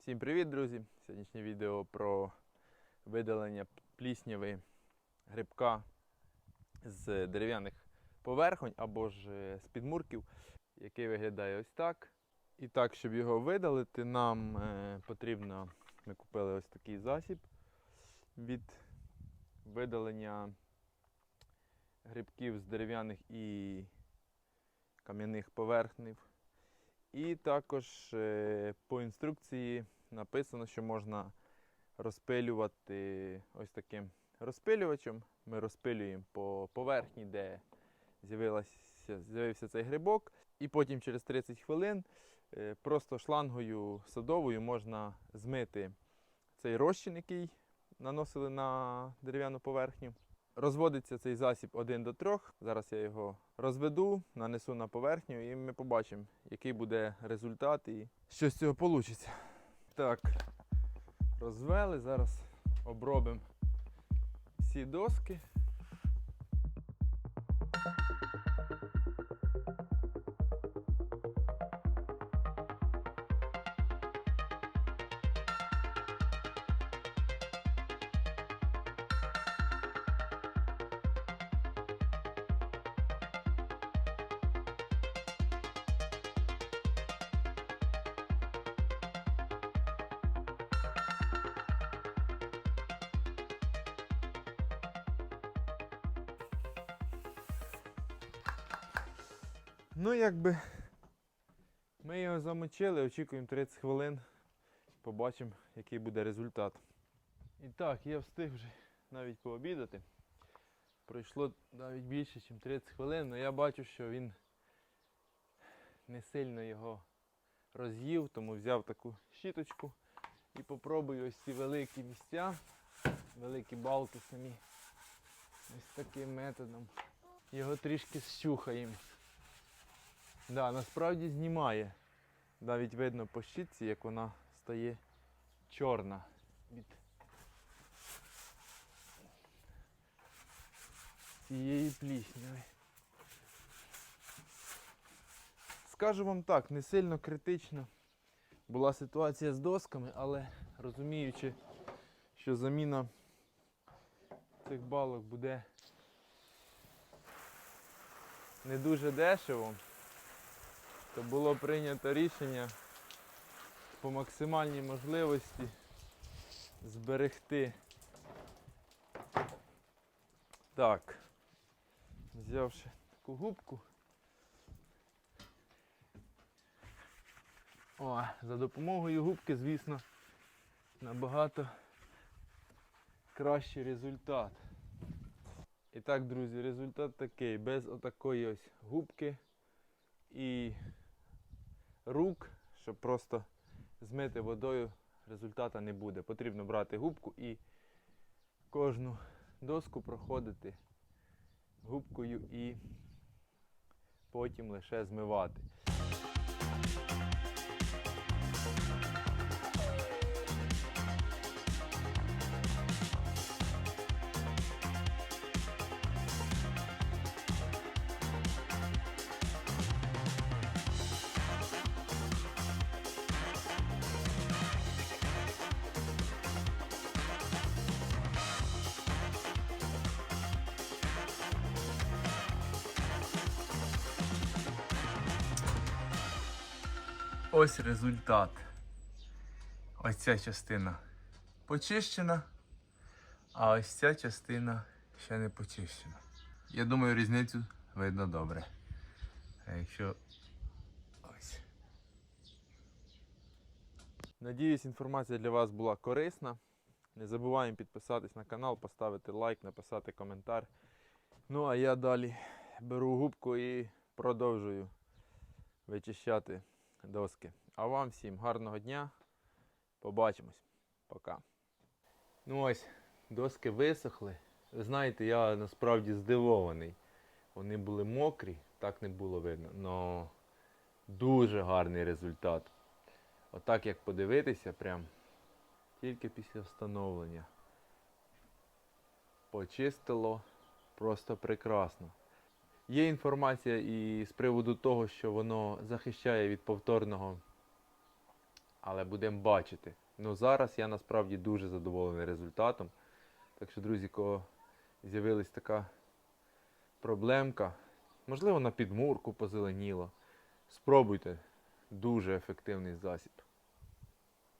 Всім привіт, друзі! Сьогоднішнє відео про видалення плісняви грибка з дерев'яних поверхонь або ж е, з підмурків, який виглядає ось так. І так, щоб його видалити, нам е, потрібно, ми купили ось такий засіб від видалення грибків з дерев'яних і кам'яних поверхнів. І також е, по інструкції написано, що можна розпилювати ось таким розпилювачем. Ми розпилюємо по поверхні, де з'явився цей грибок. І потім через 30 хвилин е, просто шлангою садовою можна змити цей розчин, який наносили на дерев'яну поверхню. Розводиться цей засіб 1 до 3. Зараз я його розведу, нанесу на поверхню і ми побачимо, який буде результат і що з цього вийде. Так, розвели, зараз обробимо всі доски. Ну, якби ми його замочили, очікуємо 30 хвилин, побачимо, який буде результат. І так, я встиг вже навіть пообідати. Пройшло навіть більше, ніж 30 хвилин, але я бачу, що він не сильно його роз'їв, тому взяв таку щіточку і попробую ось ці великі місця, великі балки самі. Ось таким методом. Його трішки щухаємо. Да, насправді знімає. Навіть видно по щітці, як вона стає чорна від цієї плісняви. Скажу вам так, не сильно критично була ситуація з досками, але розуміючи, що заміна цих балок буде не дуже дешево, то було прийнято рішення по максимальній можливості зберегти. Так, взявши таку губку. О, за допомогою губки, звісно, набагато кращий результат. І так, друзі, результат такий, без отакої ось губки і рук, щоб просто змити водою, результату не буде. Потрібно брати губку і кожну доску проходити губкою і потім лише змивати. Ось результат. Ось ця частина почищена, а ось ця частина ще не почищена. Я думаю, різницю видно добре. А якщо ось. Надіюсь, інформація для вас була корисна. Не забуваємо підписатись на канал, поставити лайк, написати коментар. Ну а я далі беру губку і продовжую вичищати доски. А вам всім гарного дня. Побачимось. Пока. Ну ось, доски висохли. Ви знаєте, я насправді здивований. Вони були мокрі, так не було видно. Но дуже гарний результат. Отак як подивитися, прям тільки після встановлення. Почистило просто прекрасно. Є інформація і з приводу того, що воно захищає від повторного але будемо бачити. Ну зараз я насправді дуже задоволений результатом. Так що, друзі, кого з'явилась така проблемка, можливо, на підмурку позеленіло. Спробуйте. Дуже ефективний засіб.